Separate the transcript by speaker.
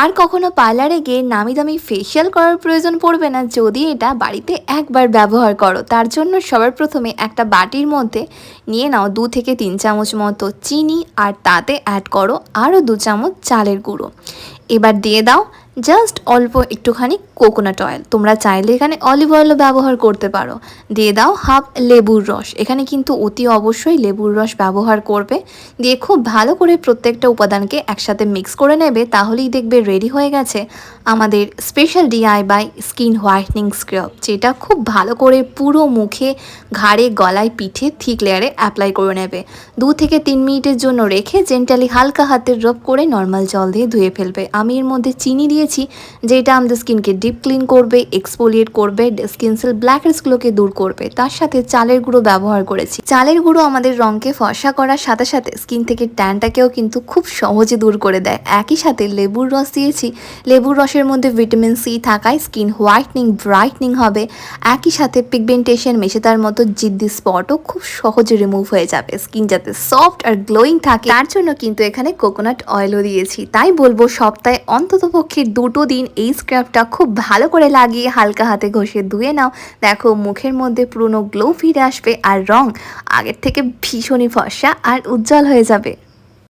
Speaker 1: আর কখনো পার্লারে গিয়ে নামি দামি ফেসিয়াল করার প্রয়োজন পড়বে না, যদি এটা বাড়িতে একবার ব্যবহার করো। তার জন্য সবার প্রথমে একটা বাটির মধ্যে নিয়ে নাও দু থেকে তিন চামচ মতো চিনি, আর তাতে অ্যাড করো আরও দু চামচ চালের গুঁড়ো। এবার দিয়ে দাও জাস্ট অল্প একটুখানি কোকোনাট অয়েল। তোমরা চাইলে এখানে অলিভ অয়েলও ব্যবহার করতে পারো। দিয়ে দাও হাফ লেবুর রস। এখানে কিন্তু অতি অবশ্যই লেবুর রস ব্যবহার করবে। দিয়ে খুব ভালো করে প্রত্যেকটা উপাদানকে একসাথে মিক্স করে নেবে, তাহলেই দেখবে রেডি হয়ে গেছে আমাদের special DIY skin whitening scrub, যেটা খুব ভালো করে পুরো মুখে, ঘাড়ে, গলায়, পিঠে থিক লেয়ারে অ্যাপ্লাই করে নেবে। দু থেকে তিন মিনিটের জন্য রেখে জেন্টালি হালকা হাতে রব করে নর্মাল জল দিয়ে ধুয়ে ফেলবে। আমি এর মধ্যে চিনি দিয়েছি যেটা আমাদের স্কিনকে ডিপ ক্লিন করবে এক্সপোলিয়েট করবে স্কিন সেল ব্ল্যাকহেডসগুলোকে দূর করবে। তার সাথে চালের গুঁড়ো ব্যবহার করেছি। চালের গুঁড়ো আমাদের রঙকে ফর্সা করার সাথে সাথে স্কিন থেকে ট্যানটাকেও কিন্তু খুব সহজে দূর করে দেয়। একই সাথে লেবুর রস দিয়েছি। লেবুর রসের মধ্যে ভিটামিন সি থাকায় স্কিন হোয়াইটনিং ব্রাইটনিং হবে। একই সাথে পিগমেন্টেশন মেশে তার মতো জিদ্দি স্পটও খুব সহজে রিমুভ হয়ে যাবে। স্কিন যাতে সফট আর গ্লোয়িং থাকে, তার জন্য কিন্তু এখানে কোকোনাট অয়েলও দিয়েছি। তাই বলব সপ্তাহে অন্তত পক্ষে দুটো দিন এই স্ক্রাবটা খুব ভালো করে লাগিয়ে হালকা হাতে ঘষে ধুয়ে নাও। দেখো মুখের মধ্যে পুরনো গ্লো ফিরে আসবে আর রং আগের থেকে ভীষণই ফর্সা আর উজ্জ্বল হয়ে যাবে।